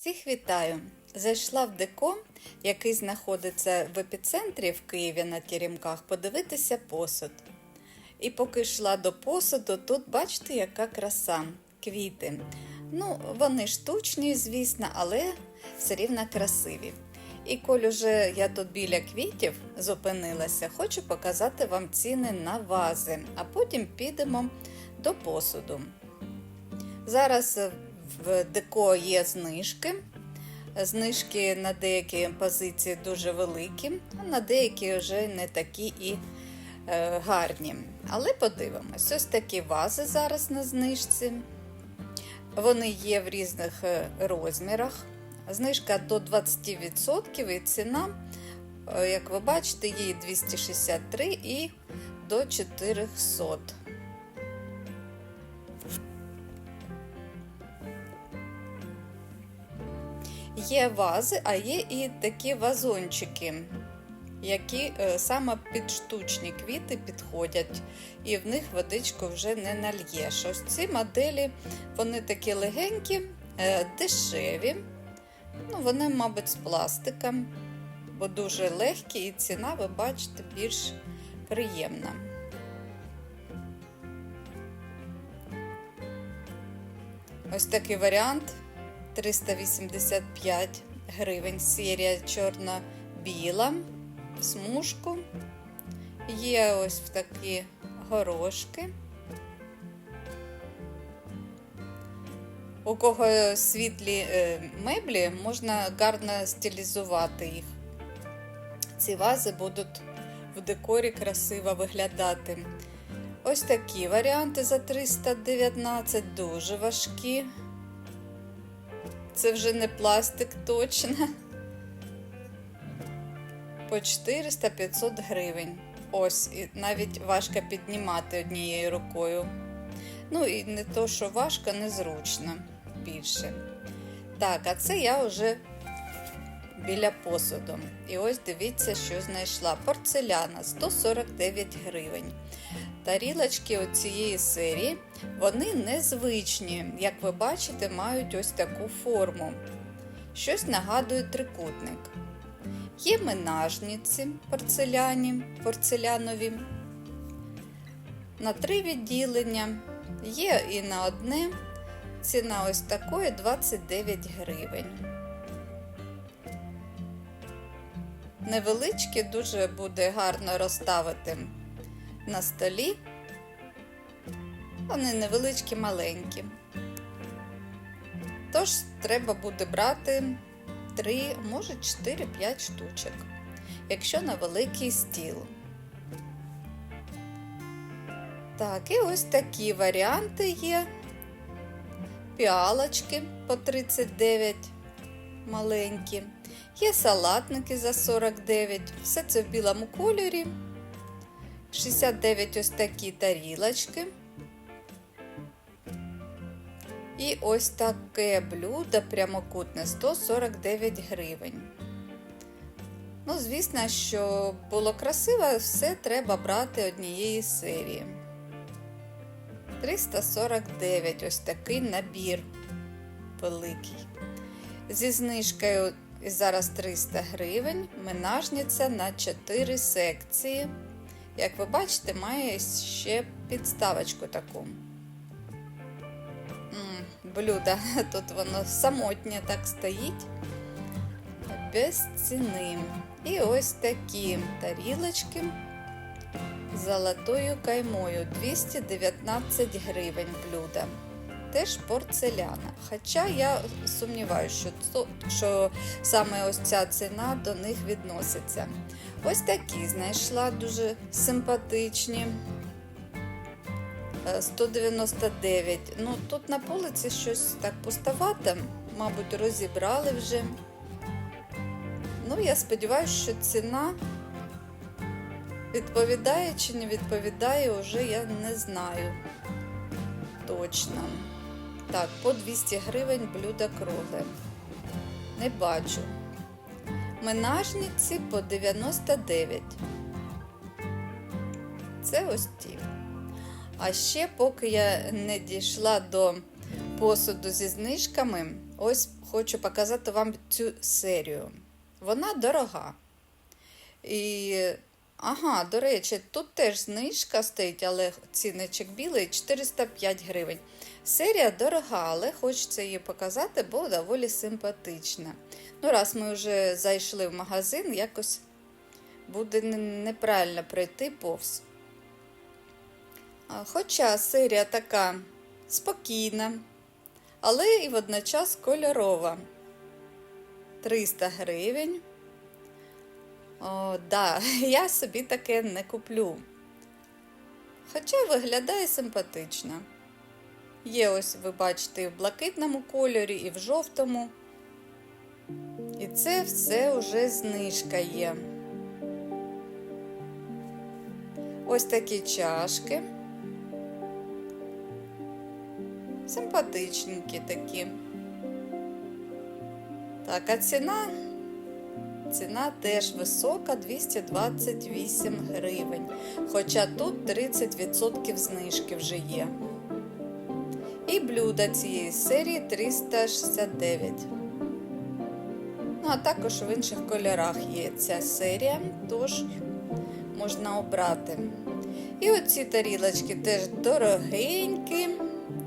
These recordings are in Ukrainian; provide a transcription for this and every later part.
Всіх вітаю! Зайшла в деко, який знаходиться в епіцентрі в Києві на Теремках, подивитися посуд. І поки йшла до посуду, тут бачите, яка краса, квіти. Ну, вони штучні, звісно, але все рівно красиві. І коли уже я тут біля квітів зупинилася, хочу показати вам ціни на вази, а потім підемо до посуду. Зараз в деко є знижки. Знижки на деякі позиції дуже великі, а на деякі вже не такі і е, гарні. Але подивимось, ось такі вази зараз на знижці. Вони є в різних е, розмірах. Знижка до 20% і ціна, е, як ви бачите, її 263 і до 400. Є вази, а є і такі вазончики, які е, саме під штучні квіти підходять, і в них водичку вже не нальєш. Ось ці моделі вони такі легенькі, е, дешеві. Ну, Вони, мабуть, з пластиком, бо дуже легкі, і ціна, ви бачите, більш приємна. Ось такий варіант 385 гривень. Серія чорно-біла смужку. Є ось в такі горошки. У кого світлі е, меблі, можна гарно стилізувати їх. Ці вази будуть в декорі красиво виглядати. Ось такі варіанти за 319, дуже важкі. Це вже не пластик точно. По 400-500 гривень. Ось, і навіть важко піднімати однією рукою. Ну і не то, що важко, незручно більше. Так, а це я вже біля посуду. І ось дивіться, що знайшла. Порцеляна 149 гривень. Тарілочки цієї серії, вони незвичні, як ви бачите, мають ось таку форму. Щось нагадує трикутник. Є менажниці порцеляні, порцелянові, на три відділення, є і на одне. Ціна ось такої 29 гривень. Невеличкі дуже буде гарно розставити на столі. Вони невеличкі, маленькі. Тож треба буде брати 3, може 4-5 штучок, якщо на великий стіл. Так, і ось такі варіанти є. Піалочки по 39 маленькі. Є салатники за 49. Все це в білому кольорі. 69 ось такі тарілочки. І ось таке блюдо прямокутне 149 гривень. Ну, звісно, що було красиво, все треба брати однієї серії. 349 ось такий набір великий. Зі знижкою зараз 300 гривень, менажниця на 4 секції. Як ви бачите, має ще підставочку таку. Блюдо, тут воно самотнє так стоїть. Без ціни. І ось такі тарілочки з золотою каймою 219 гривень блюда. Теж порцеляна. Хоча я сумніваюся, що, що саме ось ця ціна до них відноситься. Ось такі знайшла дуже симпатичні. Е, 199. Ну, тут на полиці щось так пустовато, мабуть, розібрали вже. Ну, я сподіваюся, що ціна відповідає чи не відповідає, вже я не знаю точно. Так, по 200 гривень блюдо кругле. Не бачу. Менажниці по 99. Це ось ті. А ще, поки я не дійшла до посуду зі знижками, ось хочу показати вам цю серію. Вона дорога. І, ага, до речі, тут теж знижка стоїть, але цінничок білий 405 гривень. Серія дорога, але хочеться її показати, бо доволі симпатична. Ну, раз ми вже зайшли в магазин, якось буде неправильно пройти повз. Хоча серія така спокійна, але і водночас кольорова. 300 гривень. О, да, я собі таке не куплю. Хоча виглядає симпатично. Є ось, ви бачите, і в блакитному кольорі, і в жовтому. І це все вже знижка є. Ось такі чашки. Симпатичненькі такі. Так, а ціна? Ціна теж висока 228 гривень. Хоча тут 30% знижки вже є. І блюда цієї серії 369. Ну, а також в інших кольорах є ця серія, тож можна обрати. І оці тарілочки теж дорогенькі.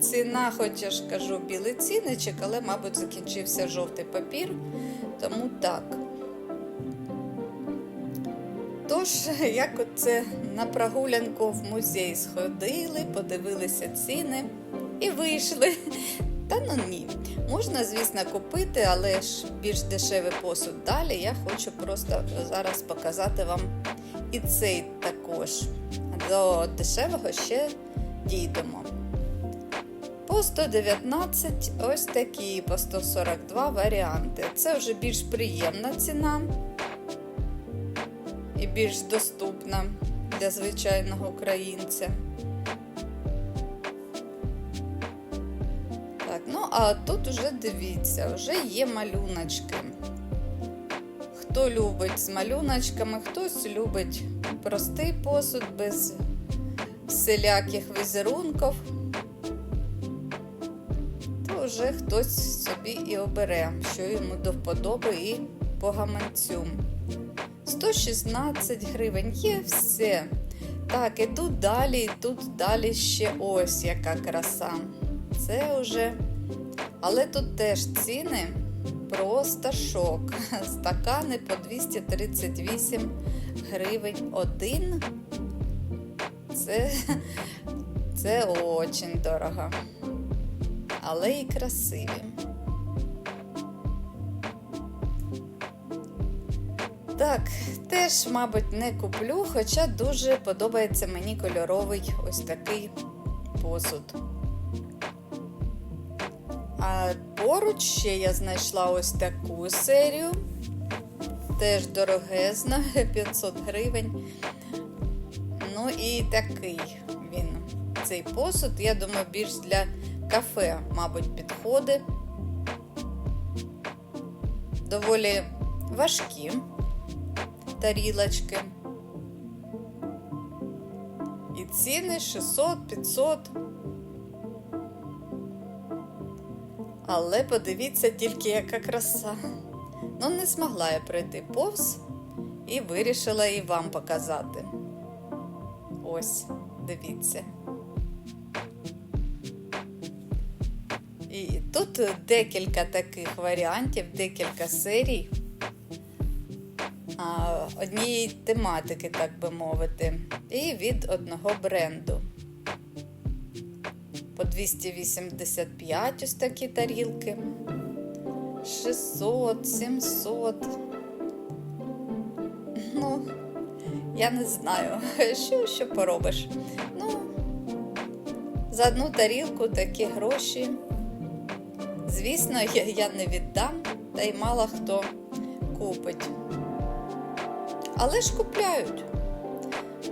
Ціна, хоч я ж кажу, білий ціничок, але, мабуть, закінчився жовтий папір, тому так. Тож, як оце на прогулянку в музей сходили, подивилися ціни і вийшли. Та ну ні. Можна, звісно, купити, але ж більш дешевий посуд далі. Я хочу просто зараз показати вам і цей також. До дешевого ще дійдемо. По 119 ось такі, по 142 варіанти. Це вже більш приємна ціна і більш доступна для звичайного українця. А тут вже дивіться, вже є малюночки. Хто любить з малюночками, хтось любить простий посуд без всіляких візерунків то вже хтось собі і обере, що йому до вподоби і по гаманцю. 116 гривень є все. Так, і тут далі, і тут далі ще ось яка краса. Це вже. Але тут теж ціни просто шок. Стакани по 238 гривень один. Це, це очень дорого але й красиві. Так, теж, мабуть, не куплю, хоча дуже подобається мені кольоровий ось такий посуд. А поруч ще я знайшла ось таку серію. Теж дорогезна, 500 гривень. Ну і такий він, цей посуд, я думаю, більш для кафе, мабуть, підходи. Доволі важкі тарілочки. І ціни 600-500. Але подивіться тільки, яка краса. Ну, не змогла я пройти повз і вирішила і вам показати. Ось, дивіться. І тут декілька таких варіантів, декілька серій однієї тематики, так би мовити, і від одного бренду. По 285 ось такі тарілки. 600, 700. Ну, я не знаю, що що поробиш. Ну, за одну тарілку такі гроші. Звісно, я, я не віддам, та й мало хто купить. Але ж купляють.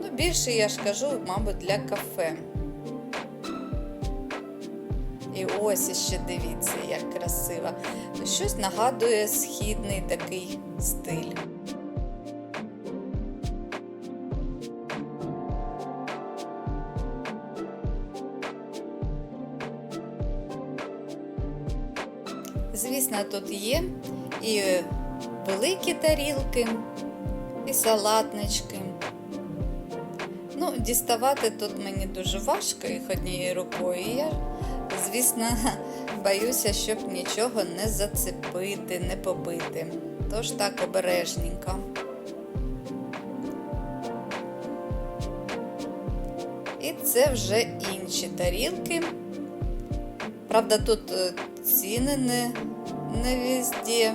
Ну, більше я ж кажу, мабуть, для кафе. І ось іще дивіться, як красиво. Щось нагадує східний такий стиль. мене тут є і великі тарілки, і салатнички. Ну, діставати тут мені дуже важко їх однією рукою. І я, звісно, боюся, щоб нічого не зацепити, не побити. Тож так обережненько. І це вже інші тарілки. Правда, тут е, ціни не, не везде.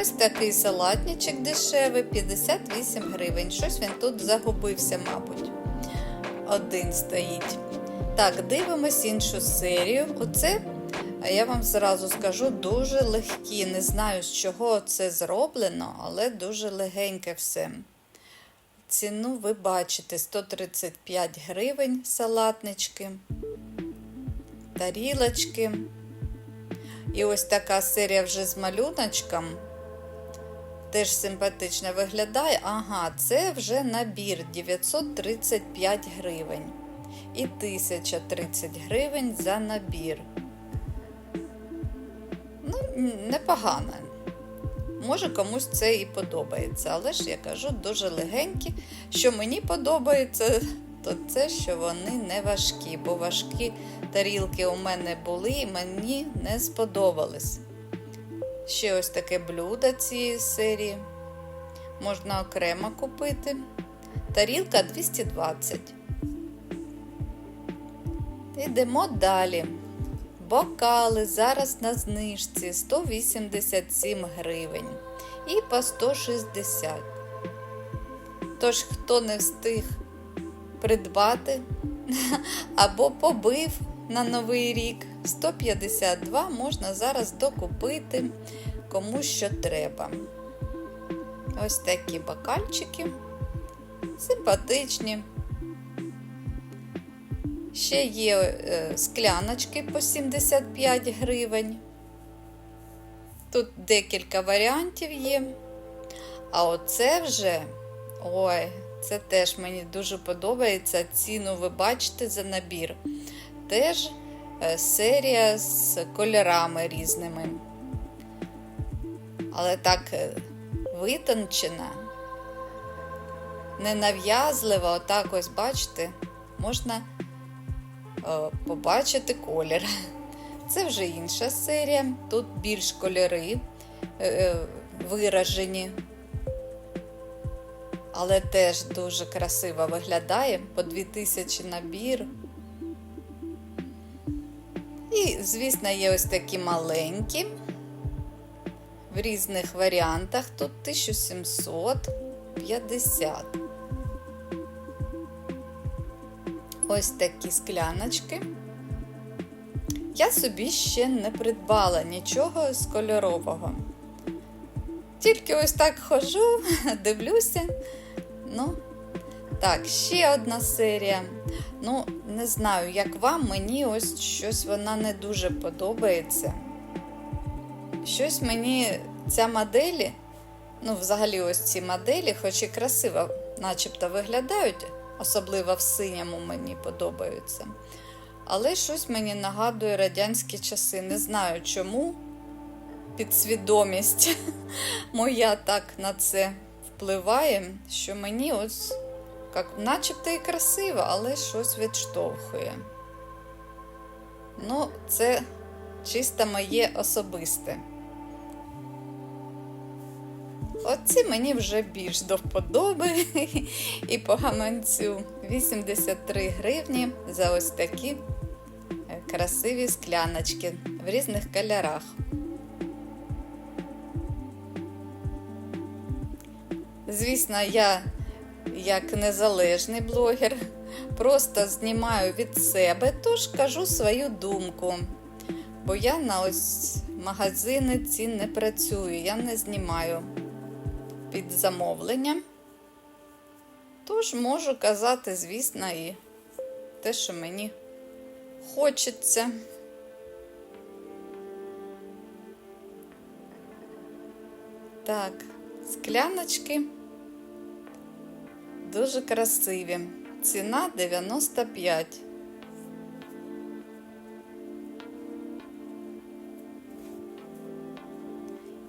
Ось такий салатничок дешевий, 58 гривень. Щось він тут загубився, мабуть. Один стоїть. Так, дивимось іншу серію. Оце, я вам зразу скажу, дуже легкі. Не знаю, з чого це зроблено, але дуже легеньке все. Ціну ви бачите 135 гривень салатнички, тарілочки. І ось така серія вже з малюночком. Теж симпатично виглядає. Ага, це вже набір 935 гривень. І 1030 гривень за набір. Ну, непогано. Може, комусь це і подобається, але ж я кажу, дуже легенькі. Що мені подобається, то це, що вони не важкі, бо важкі тарілки у мене були і мені не сподобались. Ще ось таке блюдо цієї серії. Можна окремо купити. Тарілка 220. Йдемо далі. Бокали зараз на знижці 187 гривень і по 160. Тож, хто не встиг придбати або побив на новий рік 152 можна зараз докупити кому що треба. Ось такі бокальчики. Симпатичні. Ще є е, скляночки по 75 гривень. Тут декілька варіантів є. А оце вже, ой, це теж мені дуже подобається. Ціну ви бачите за набір. Теж е, серія з кольорами різними. Але так е, витончена, ненав'язливо, отак ось, бачите, можна побачити колір. Це вже інша серія. Тут більш кольори е, виражені, але теж дуже красиво виглядає по 2000 набір. І, звісно, є ось такі маленькі. В різних варіантах тут 1750. Ось такі скляночки. Я собі ще не придбала нічого з кольорового. Тільки ось так хожу, дивлюся. Ну, так, ще одна серія. Ну, не знаю, як вам, мені ось щось вона не дуже подобається. Щось мені ця моделі, ну, взагалі, ось ці моделі, хоч і красиво, начебто виглядають, особливо в синьому мені подобаються. Але щось мені нагадує радянські часи. Не знаю чому. Підсвідомість моя так на це впливає, що мені ось як, начебто і красиво, але щось відштовхує. Ну, це чисто моє особисте. Оці мені вже більш до вподоби і по гаманцю 83 гривні за ось такі красиві скляночки в різних кольорах. Звісно, я, як незалежний блогер, просто знімаю від себе, тож кажу свою думку. Бо я на ось магазини ці не працюю, я не знімаю під замовленням. Тож можу казати, звісно, і те, що мені хочеться. Так, скляночки дуже красиві. Ціна 95.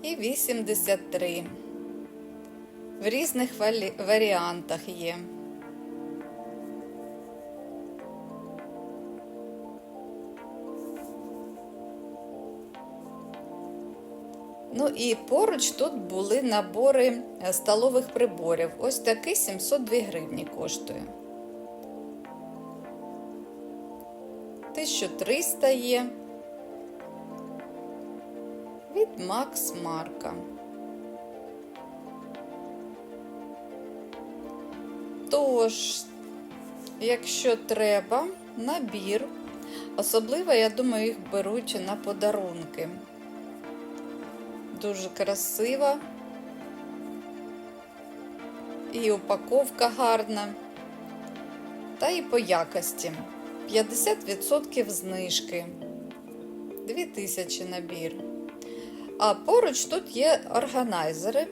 і 83. В різних варіантах є. Ну і поруч тут були набори е, столових приборів. Ось такий 702 гривні коштує. 1300 є. Від Макс Марка. Тож, якщо треба, набір. Особливо, я думаю, їх беруть на подарунки. Дуже красива. І упаковка гарна. Та і по якості. 50% знижки. 2000 набір. А поруч тут є органайзери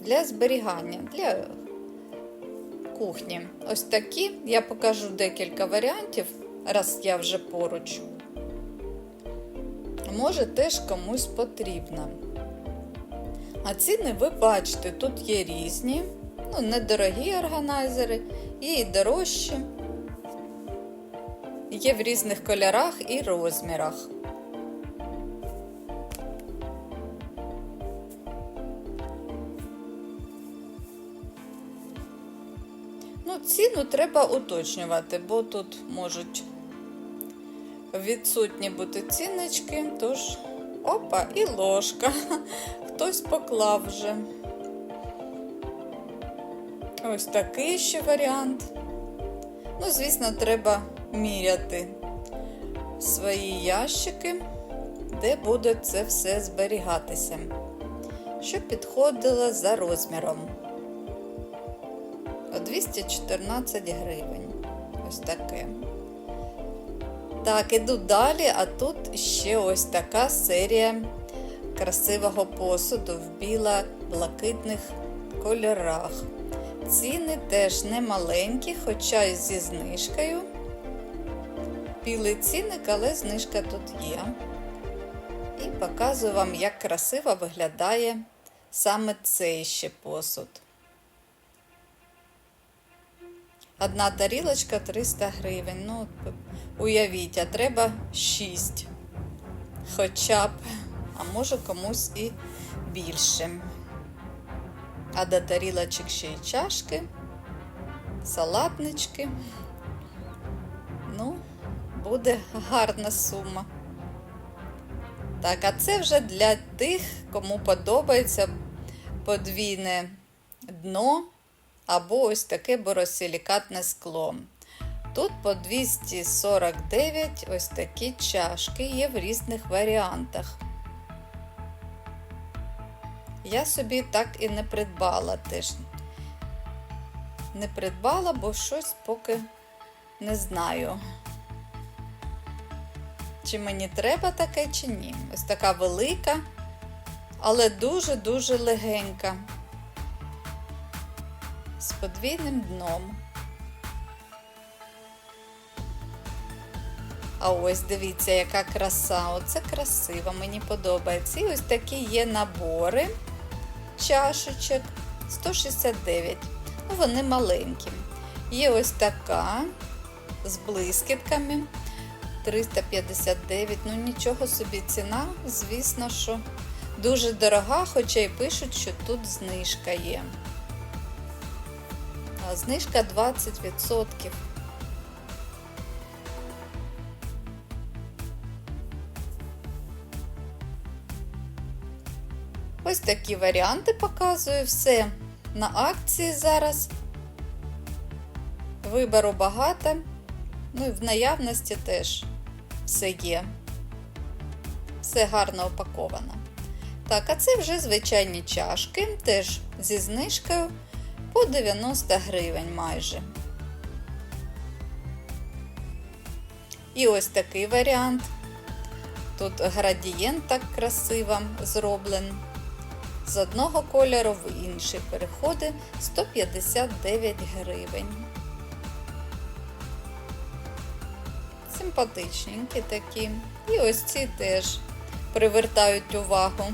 для зберігання, для кухні. Ось такі. Я покажу декілька варіантів, раз я вже поруч. Може, теж комусь потрібно. А ціни ви бачите, тут є різні, ну, недорогі органайзери, є і дорожчі, є в різних кольорах і розмірах. Ну, ціну треба уточнювати, бо тут можуть відсутні бути ціннички, тож опа, і ложка. Хтось поклав вже. Ось такий ще варіант. Ну, звісно, треба міряти свої ящики, де буде це все зберігатися, щоб підходило за розміром. 214 гривень. Ось таке. Так, іду далі, а тут ще ось така серія красивого посуду в біло-блакитних кольорах. Ціни теж не маленькі, хоча й зі знижкою. Білий ціник, але знижка тут є. І показую вам, як красиво виглядає саме цей ще посуд. Одна тарілочка 300 гривень. Ну, уявіть, а треба 6. Хоча б, а може комусь і більше. А до тарілочок ще й чашки, салатнички. Ну, буде гарна сума. Так, а це вже для тих, кому подобається подвійне дно або ось таке боросилікатне скло. Тут по 249 ось такі чашки є в різних варіантах. Я собі так і не придбала теж. Не придбала, бо щось поки не знаю. Чи мені треба таке, чи ні. Ось така велика, але дуже-дуже легенька з подвійним дном. А ось дивіться, яка краса. Оце красиво, мені подобається. І ось такі є набори чашечок 169. Ну, вони маленькі. Є ось така з блискітками 359. Ну, нічого собі ціна, звісно, що дуже дорога, хоча й пишуть, що тут знижка є. Знижка 20%. Ось такі варіанти показую. Все на акції зараз. Вибору багато. Ну і в наявності теж все є. Все гарно упаковано. Так, а це вже звичайні чашки, теж зі знижкою по 90 гривень майже. І ось такий варіант. Тут градієнт так красиво зроблений. З одного кольору в інший переходить 159 гривень. Симпатичненькі такі. І ось ці теж привертають увагу.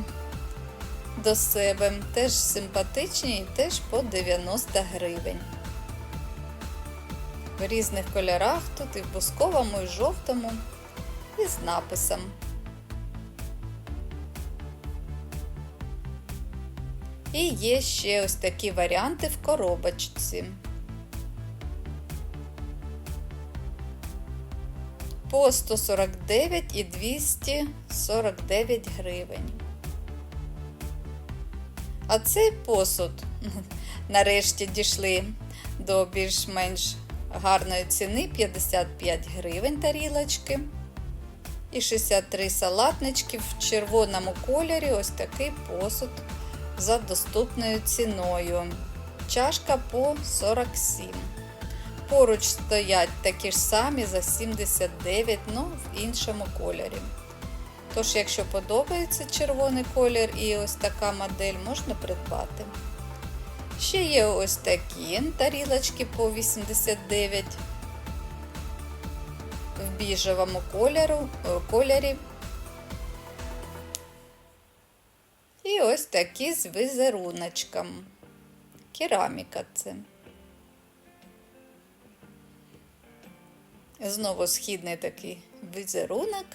До себе. Теж симпатичні і теж по 90 гривень. В різних кольорах тут і в бусковому, і в жовтому, і з написом. І є ще ось такі варіанти в коробочці. По 149 і 249 гривень. А цей посуд нарешті дійшли до більш-менш гарної ціни 55 гривень тарілочки. І 63 салатнички в червоному кольорі ось такий посуд за доступною ціною. Чашка по 47. Поруч стоять такі ж самі за 79, ну в іншому кольорі. Тож, якщо подобається червоний колір і ось така модель, можна придбати. Ще є ось такі тарілочки по 89 в біжевому кольору, кольорі. І ось такі з візеруночком. Кераміка це. Знову східний такий візерунок.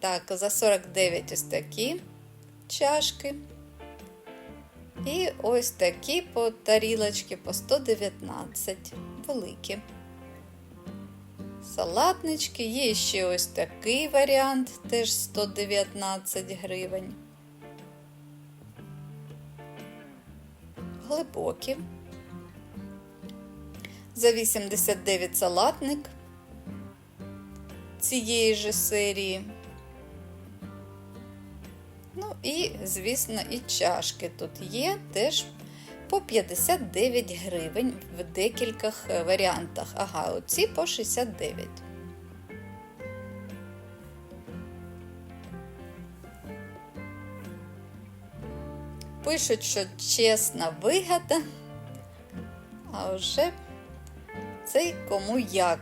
Так, за 49 ось такі чашки. І ось такі по тарілочки по 119 великі. Салатнички, є ще ось такий варіант, теж 119 гривень. Глибокі. За 89 салатник цієї ж серії. І, звісно, і чашки тут є теж по 59 гривень в декількох варіантах. Ага, оці по 69. Пишуть, що чесна вигода, а вже цей кому як.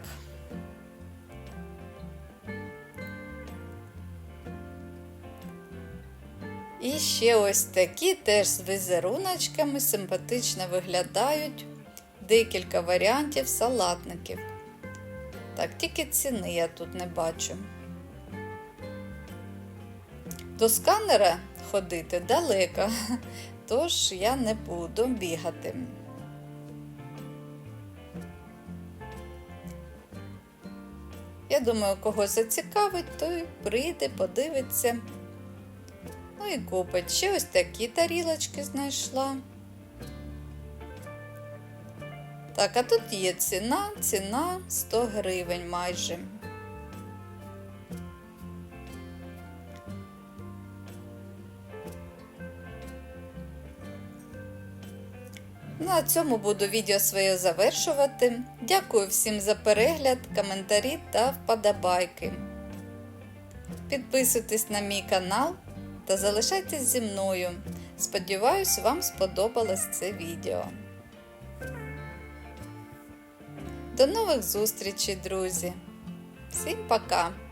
І ще ось такі теж з візеруночками симпатично виглядають декілька варіантів салатників. Так, тільки ціни я тут не бачу. До сканера ходити далеко, тож я не буду бігати. Я думаю, кого зацікавить, той прийде, подивиться. Ну і купить. Ще ось такі тарілочки знайшла. Так, а тут є ціна, ціна 100 гривень майже. Ну, на цьому буду відео своє завершувати. Дякую всім за перегляд, коментарі та вподобайки. Підписуйтесь на мій канал та залишайтесь зі мною. Сподіваюсь, вам сподобалось це відео. До нових зустрічей, друзі! Всім пока!